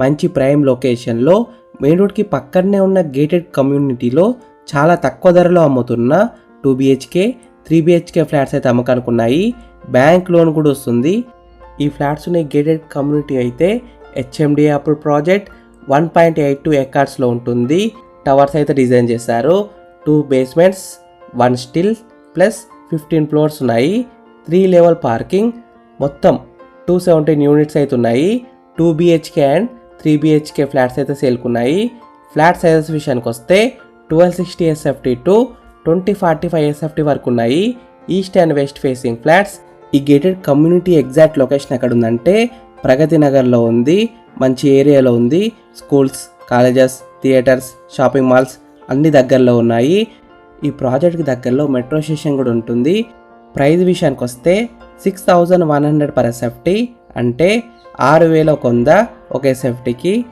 మంచి ప్రైమ్ లొకేషన్లో మెయిన్ రోడ్కి పక్కనే ఉన్న గేటెడ్ కమ్యూనిటీలో చాలా తక్కువ ధరలో అమ్ముతున్న two BHK three BHK flats అయితే అమ్మకానికి ఉన్నాయి బ్యాంక్ లోన్ కూడా వస్తుంది. ఈ ఫ్లాట్స్ ఉన్న గేటెడ్ కమ్యూనిటీ అయితే హెచ్ఎండి అప్పుడు project. One point eight two ఎకార్డ్స్లో ఉంటుంది. టవర్స్ అయితే డిజైన్ చేశారు. Two basements one stilt plus fifteen floors ఉన్నాయి. త్రీ లెవెల్ పార్కింగ్ మొత్తం టూ సెవెంటీన్ యూనిట్స్ అయితే ఉన్నాయి. Two BHK and three BHK flats అయితే సేల్కున్నాయి. ఫ్లాట్ సైజెస్ విషయానికి వస్తే twelve sixty SFT to twenty forty five SFT వరకు ఉన్నాయి east and west facing flats. ఈ గేటెడ్ కమ్యూనిటీ ఎగ్జాక్ట్ లొకేషన్ ఎక్కడ ఉందంటే ప్రగతి నగర్లో ఉంది మంచి ఏరియాలో ఉంది. Schools colleges theatres shopping malls అన్ని దగ్గరలో ఉన్నాయి. ఈ ప్రాజెక్ట్కి దగ్గరలో మెట్రో స్టేషన్ కూడా ఉంటుంది. ప్రైజ్ విషయానికి వస్తే six thousand one hundred per SFT. అంటే ఆరు వేల కొంద ఒక ఎస్ఎఫ్టీకి